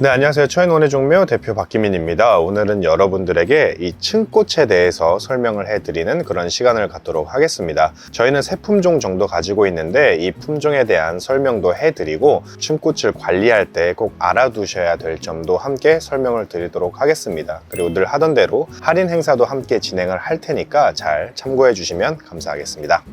네, 안녕하세요. 초인원의 종묘 대표 박기민입니다. 오늘은 여러분들에게 이 층꽃에 대해서 설명을 해드리는 그런 시간을 갖도록 하겠습니다. 저희는 세 품종 정도 가지고 있는데 이 품종에 대한 설명도 해드리고 층꽃을 관리할 때 꼭 알아두셔야 될 점도 함께 설명을 드리도록 하겠습니다. 그리고 늘 하던 대로 할인 행사도 함께 진행을 할 테니까 잘 참고해 주시면 감사하겠습니다.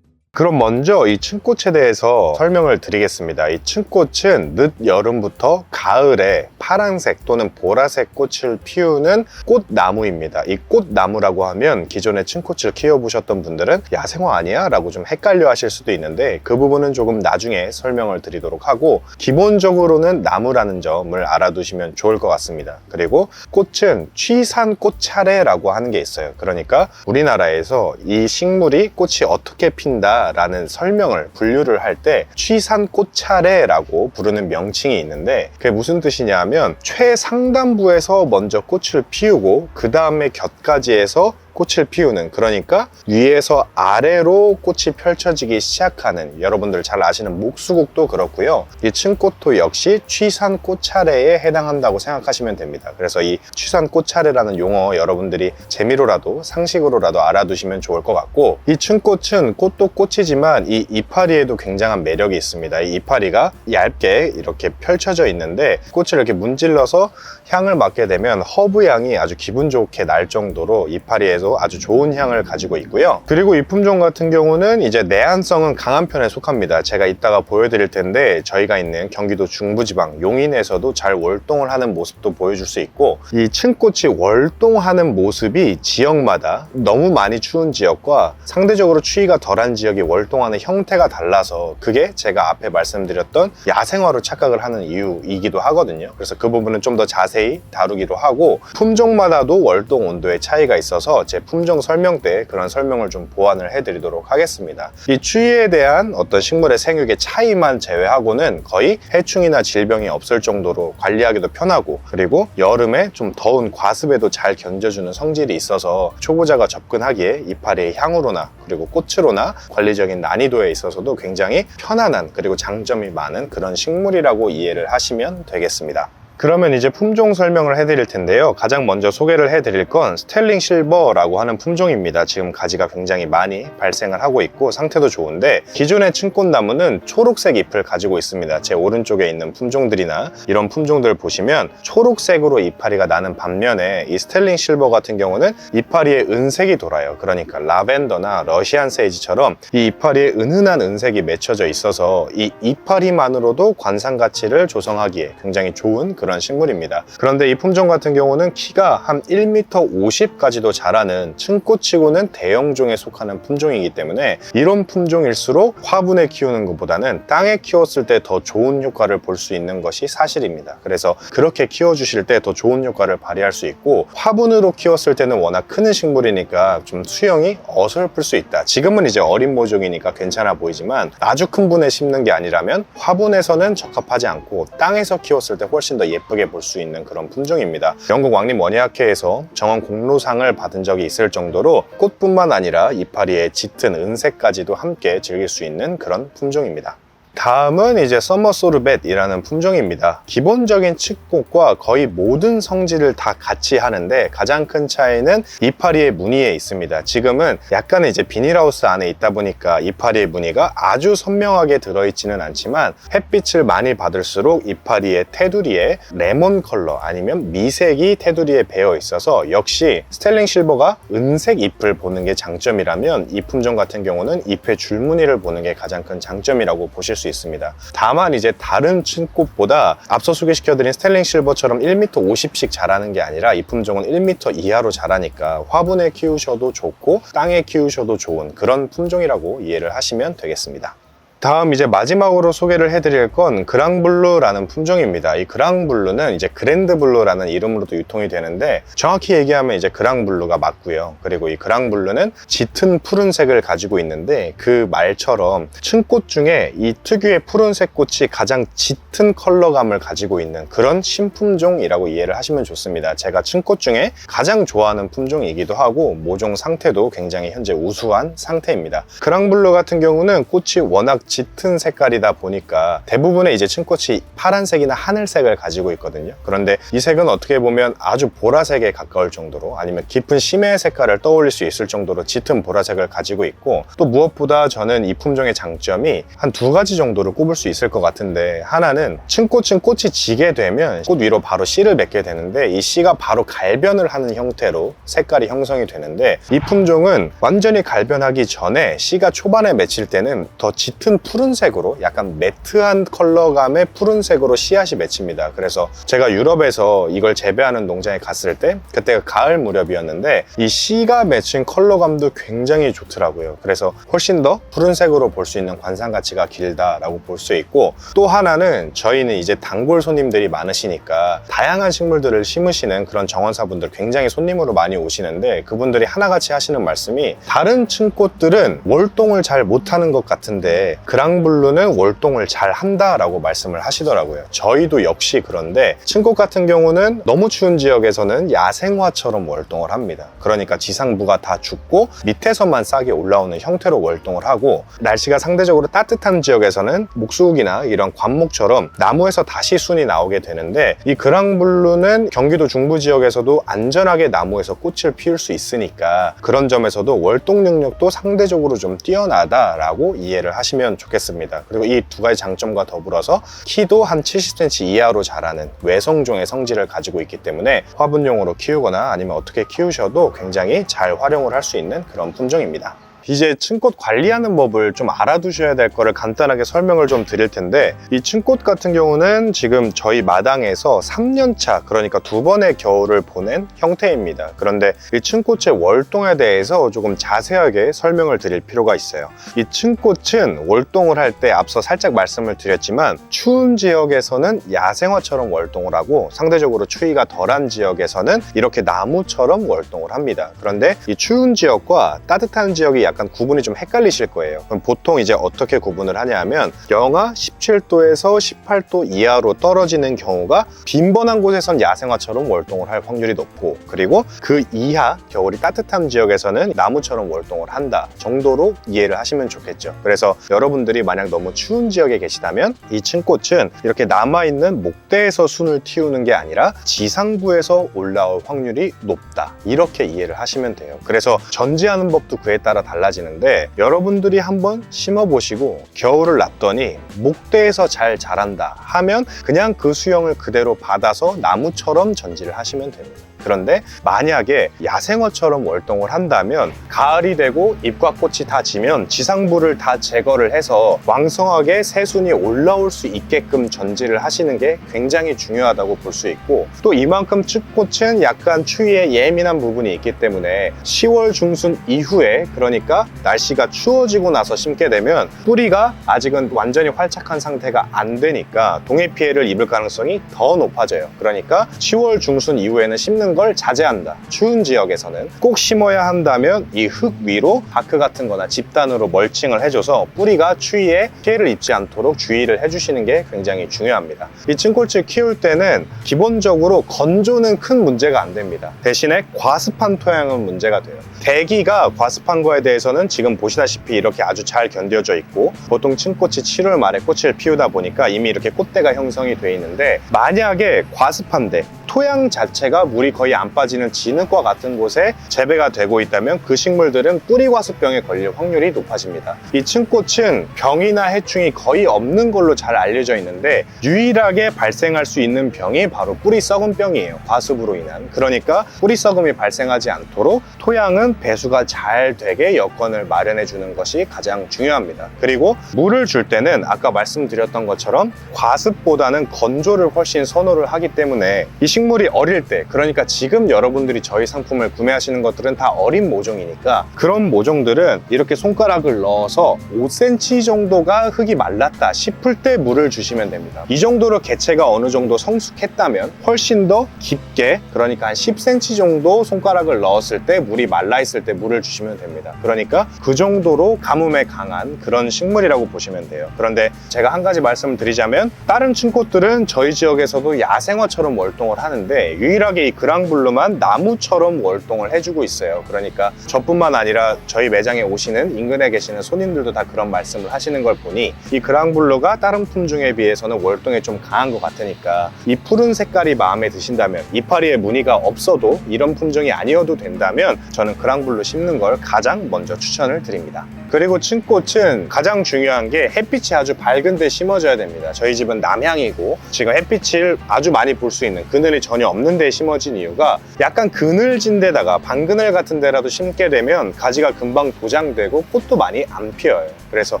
그럼 먼저 이 층꽃에 대해서 설명을 드리겠습니다. 이 층꽃은 늦 여름부터 가을에 파란색 또는 보라색 꽃을 피우는 꽃나무입니다. 이 꽃나무라고 하면 기존에 층꽃을 키워보셨던 분들은 야생화 아니야? 라고 좀 헷갈려 하실 수도 있는데 그 부분은 조금 나중에 설명을 드리도록 하고 기본적으로는 나무라는 점을 알아두시면 좋을 것 같습니다. 그리고 꽃은 취산 꽃 차례라고 하는 게 있어요. 그러니까 우리나라에서 이 식물이 꽃이 어떻게 핀다 라는 설명을 분류를 할 때 취산 꽃 차례라고 부르는 명칭이 있는데 그게 무슨 뜻이냐 하면 최상단부에서 먼저 꽃을 피우고 그 다음에 곁가지에서 꽃을 피우는 그러니까 위에서 아래로 꽃이 펼쳐지기 시작하는 여러분들 잘 아시는 목수국도 그렇고요. 이 층꽃도 역시 취산 꽃 차례에 해당한다고 생각하시면 됩니다. 그래서 이 취산 꽃 차례라는 용어 여러분들이 재미로라도 상식으로라도 알아두시면 좋을 것 같고 이 층꽃은 꽃도 꽃이지만 이 이파리에도 굉장한 매력이 있습니다. 이 이파리가 얇게 이렇게 펼쳐져 있는데 꽃을 이렇게 문질러서 향을 맡게 되면 허브 향이 아주 기분 좋게 날 정도로 이파리에서 아주 좋은 향을 가지고 있고요. 그리고 이 품종 같은 경우는 이제 내한성은 강한 편에 속합니다. 제가 이따가 보여드릴 텐데 저희가 있는 경기도 중부지방 용인에서도 잘 월동을 하는 모습도 보여줄 수 있고 이 층꽃이 월동하는 모습이 지역마다 너무 많이 추운 지역과 상대적으로 추위가 덜한 지역이 월동하는 형태가 달라서 그게 제가 앞에 말씀드렸던 야생화로 착각을 하는 이유이기도 하거든요. 그래서 그 부분은 좀 더 자세히 다루기로 하고 품종마다도 월동 온도의 차이가 있어서 제 품종 설명 때 그런 설명을 좀 보완을 해드리도록 하겠습니다. 이 추위에 대한 어떤 식물의 생육의 차이만 제외하고는 거의 해충이나 질병이 없을 정도로 관리하기도 편하고 그리고 여름에 좀 더운 과습에도 잘 견뎌주는 성질이 있어서 초보자가 접근하기에 이파리의 향으로나 그리고 꽃으로나 관리적인 난이도에 있어서도 굉장히 편안한 그리고 장점이 많은 그런 식물이라고 이해를 하시면 되겠습니다. 그러면 이제 품종 설명을 해드릴 텐데요. 가장 먼저 소개를 해드릴 건 스텔링 실버라고 하는 품종입니다. 지금 가지가 굉장히 많이 발생을 하고 있고 상태도 좋은데 기존의 층꽃나무는 초록색 잎을 가지고 있습니다. 제 오른쪽에 있는 품종들이나 이런 품종들 보시면 초록색으로 이파리가 나는 반면에 이 스텔링 실버 같은 경우는 이파리에 은색이 돌아요. 그러니까 라벤더나 러시안 세이지처럼 이 이파리에 은은한 은색이 맺혀져 있어서 이 이파리만으로도 관상 가치를 조성하기에 굉장히 좋은 그런 그런 식물입니다. 그런데 이 품종 같은 경우는 키가 한 1m 50까지도 자라는 층꽃치고는 대형종에 속하는 품종이기 때문에 이런 품종일수록 화분에 키우는 것보다는 땅에 키웠을 때 더 좋은 효과를 볼 수 있는 것이 사실입니다. 그래서 그렇게 키워주실 때 더 좋은 효과를 발휘할 수 있고 화분으로 키웠을 때는 워낙 크는 식물이니까 좀 수영이 어설플 수 있다. 지금은 이제 어린 모종이니까 괜찮아 보이지만 아주 큰 분에 심는 게 아니라면 화분에서는 적합하지 않고 땅에서 키웠을 때 훨씬 더 예쁘게 볼 수 있는 그런 품종입니다. 영국 왕립 원예학회에서 정원 공로상을 받은 적이 있을 정도로 꽃뿐만 아니라 이파리의 짙은 은색까지도 함께 즐길 수 있는 그런 품종입니다. 다음은 이제 서머 소르벳이라는 품종입니다. 기본적인 칡꽃과 거의 모든 성질을 다 같이 하는데 가장 큰 차이는 이파리의 무늬에 있습니다. 지금은 약간의 이제 비닐하우스 안에 있다 보니까 이파리의 무늬가 아주 선명하게 들어있지는 않지만 햇빛을 많이 받을수록 이파리의 테두리에 레몬 컬러 아니면 미색이 테두리에 배어 있어서 역시 스텔링 실버가 은색 잎을 보는 게 장점이라면 이 품종 같은 경우는 잎의 줄무늬를 보는 게 가장 큰 장점이라고 보실 수 있습니다. 다만 이제 다른 층꽃보다 앞서 소개시켜드린 스텔링 실버처럼 1m 50씩 자라는 게 아니라 이 품종은 1m 이하로 자라니까 화분에 키우셔도 좋고 땅에 키우셔도 좋은 그런 품종이라고 이해를 하시면 되겠습니다. 다음 이제 마지막으로 소개를 해드릴 건 그랑블루라는 품종입니다. 이 그랑블루는 이제 그랜드블루라는 이름으로도 유통이 되는데 정확히 얘기하면 이제 그랑블루가 맞고요. 그리고 이 그랑블루는 짙은 푸른색을 가지고 있는데 그 말처럼 층꽃 중에 이 특유의 푸른색 꽃이 가장 짙은 컬러감을 가지고 있는 그런 신품종이라고 이해를 하시면 좋습니다. 제가 층꽃 중에 가장 좋아하는 품종이기도 하고 모종 상태도 굉장히 현재 우수한 상태입니다. 그랑블루 같은 경우는 꽃이 워낙 짙은 색깔이다 보니까 대부분의 이제 층꽃이 파란색이나 하늘색을 가지고 있거든요. 그런데 이 색은 어떻게 보면 아주 보라색에 가까울 정도로 아니면 깊은 심해 색깔을 떠올릴 수 있을 정도로 짙은 보라색을 가지고 있고 또 무엇보다 저는 이 품종의 장점이 한 두 가지 정도를 꼽을 수 있을 것 같은데 하나는 층꽃은 꽃이 지게 되면 꽃 위로 바로 씨를 맺게 되는데 이 씨가 바로 갈변을 하는 형태로 색깔이 형성이 되는데 이 품종은 완전히 갈변하기 전에 씨가 초반에 맺힐 때는 더 짙은 푸른색으로 약간 매트한 컬러감의 푸른색으로 씨앗이 맺힙니다. 그래서 제가 유럽에서 이걸 재배하는 농장에 갔을 때 그때가 가을 무렵이었는데 이 씨가 맺힌 컬러감도 굉장히 좋더라고요. 그래서 훨씬 더 푸른색으로 볼 수 있는 관상 가치가 길다라고 볼 수 있고 또 하나는 저희는 이제 단골 손님들이 많으시니까 다양한 식물들을 심으시는 그런 정원사분들 굉장히 손님으로 많이 오시는데 그분들이 하나같이 하시는 말씀이 다른 층꽃들은 월동을 잘 못하는 것 같은데 그랑블루는 월동을 잘 한다라고 말씀을 하시더라고요. 저희도 역시 그런데 층꽃 같은 경우는 너무 추운 지역에서는 야생화처럼 월동을 합니다. 그러니까 지상부가 다 죽고 밑에서만 싹이 올라오는 형태로 월동을 하고 날씨가 상대적으로 따뜻한 지역에서는 목수국이나 이런 관목처럼 나무에서 다시 순이 나오게 되는데 이 그랑블루는 경기도 중부 지역에서도 안전하게 나무에서 꽃을 피울 수 있으니까 그런 점에서도 월동 능력도 상대적으로 좀 뛰어나다라고 이해를 하시면 좋겠습니다. 그리고 이 두 가지 장점과 더불어서 키도 한 70cm 이하로 자라는 외성종의 성질을 가지고 있기 때문에 화분용으로 키우거나 아니면 어떻게 키우셔도 굉장히 잘 활용을 할 수 있는 그런 품종입니다. 이제 층꽃 관리하는 법을 좀 알아두셔야 될 거를 간단하게 설명을 좀 드릴 텐데 이 층꽃 같은 경우는 지금 저희 마당에서 3년차 그러니까 두 번의 겨울을 보낸 형태입니다. 그런데 이 층꽃의 월동에 대해서 조금 자세하게 설명을 드릴 필요가 있어요. 이 층꽃은 월동을 할 때 앞서 살짝 말씀을 드렸지만 추운 지역에서는 야생화처럼 월동을 하고 상대적으로 추위가 덜한 지역에서는 이렇게 나무처럼 월동을 합니다. 그런데 이 추운 지역과 따뜻한 지역이 약간 구분이 좀 헷갈리실 거예요. 그럼 보통 이제 어떻게 구분을 하냐면 영하 17도에서 18도 이하로 떨어지는 경우가 빈번한 곳에선 야생화처럼 월동을 할 확률이 높고 그리고 그 이하 겨울이 따뜻한 지역에서는 나무처럼 월동을 한다 정도로 이해를 하시면 좋겠죠. 그래서 여러분들이 만약 너무 추운 지역에 계시다면 이 층꽃은 이렇게 남아있는 목대에서 순을 틔우는 게 아니라 지상부에서 올라올 확률이 높다. 이렇게 이해를 하시면 돼요. 그래서 전지하는 법도 그에 따라 달라 지는데 여러분들이 한번 심어보시고 겨울을 놨더니 목대에서 잘 자란다 하면 그냥 그 수영을 그대로 받아서 나무처럼 전지를 하시면 됩니다. 그런데 만약에 야생화처럼 월동을 한다면 가을이 되고 잎과 꽃이 다 지면 지상부를 다 제거를 해서 왕성하게 새순이 올라올 수 있게끔 전지를 하시는 게 굉장히 중요하다고 볼 수 있고 또 이만큼 칡꽃은 약간 추위에 예민한 부분이 있기 때문에 10월 중순 이후에 그러니까 날씨가 추워지고 나서 심게 되면 뿌리가 아직은 완전히 활착한 상태가 안 되니까 동해 피해를 입을 가능성이 더 높아져요. 그러니까 10월 중순 이후에는 심는 걸 자제한다. 추운 지역에서는 꼭 심어야 한다면 이 흙 위로 다크 같은 거나 집단으로 멀칭을 해줘서 뿌리가 추위에 피해를 입지 않도록 주의를 해주시는 게 굉장히 중요합니다. 이 층골치 키울 때는 기본적으로 건조는 큰 문제가 안 됩니다. 대신에 과습한 토양은 문제가 돼요. 대기가 과습한 거에 대해서는 지금 보시다시피 이렇게 아주 잘 견뎌져 있고 보통 층꽃이 7월 말에 꽃을 피우다 보니까 이미 이렇게 꽃대가 형성이 돼 있는데 만약에 과습한데 토양 자체가 물이 거의 안 빠지는 진흙과 같은 곳에 재배가 되고 있다면 그 식물들은 뿌리 과습병에 걸릴 확률이 높아집니다. 이 층꽃은 병이나 해충이 거의 없는 걸로 잘 알려져 있는데 유일하게 발생할 수 있는 병이 바로 뿌리 썩은 병이에요. 과습으로 인한. 그러니까 뿌리 썩음이 발생하지 않도록 토양은 배수가 잘 되게 여건을 마련해 주는 것이 가장 중요합니다. 그리고 물을 줄 때는 아까 말씀드렸던 것처럼 과습보다는 건조를 훨씬 선호를 하기 때문에 이 식물이 어릴 때 그러니까 지금 여러분들이 저희 상품을 구매하시는 것들은 다 어린 모종이니까 그런 모종들은 이렇게 손가락을 넣어서 5cm 정도가 흙이 말랐다 싶을 때 물을 주시면 됩니다. 이 정도로 개체가 어느 정도 성숙했다면 훨씬 더 깊게 그러니까 한 10cm 정도 손가락을 넣었을 때 물이 말라 있을 때 물을 주시면 됩니다. 그러니까 그 정도로 가뭄에 강한 그런 식물이라고 보시면 돼요. 그런데 제가 한 가지 말씀을 드리자면 다른 층꽃들은 저희 지역에서도 야생화처럼 월동을 하는데 유일하게 이 그랑 그랑블루만 나무처럼 월동을 해주고 있어요. 그러니까 저뿐만 아니라 저희 매장에 오시는 인근에 계시는 손님들도 다 그런 말씀을 하시는 걸 보니 이 그랑블루가 다른 품종에 비해서는 월동에 좀 강한 것 같으니까 이 푸른 색깔이 마음에 드신다면 이파리에 무늬가 없어도 이런 품종이 아니어도 된다면 저는 그랑블루 심는 걸 가장 먼저 추천을 드립니다. 그리고 층꽃은 가장 중요한 게 햇빛이 아주 밝은 데 심어줘야 됩니다. 저희 집은 남향이고 지금 햇빛을 아주 많이 볼 수 있는 그늘이 전혀 없는 데 심어진 이유 가 약간 그늘진 데다가 방그늘 같은 데라도 심게 되면 가지가 금방 도장되고 꽃도 많이 안 피어요. 그래서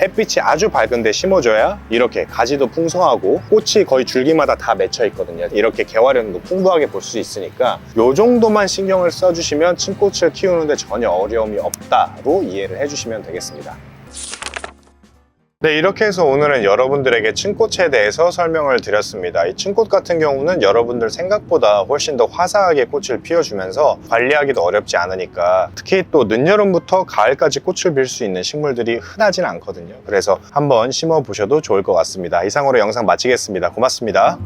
햇빛이 아주 밝은 데 심어줘야 이렇게 가지도 풍성하고 꽃이 거의 줄기마다 다 맺혀 있거든요. 이렇게 개화력도 풍부하게 볼 수 있으니까 이 정도만 신경을 써주시면 층꽃을 키우는데 전혀 어려움이 없다로 이해를 해주시면 되겠습니다. 네, 이렇게 해서 오늘은 여러분들에게 층꽃에 대해서 설명을 드렸습니다. 이 층꽃 같은 경우는 여러분들 생각보다 훨씬 더 화사하게 꽃을 피워주면서 관리하기도 어렵지 않으니까 특히 또 늦여름부터 가을까지 꽃을 빌 수 있는 식물들이 흔하진 않거든요. 그래서 한번 심어 보셔도 좋을 것 같습니다. 이상으로 영상 마치겠습니다. 고맙습니다.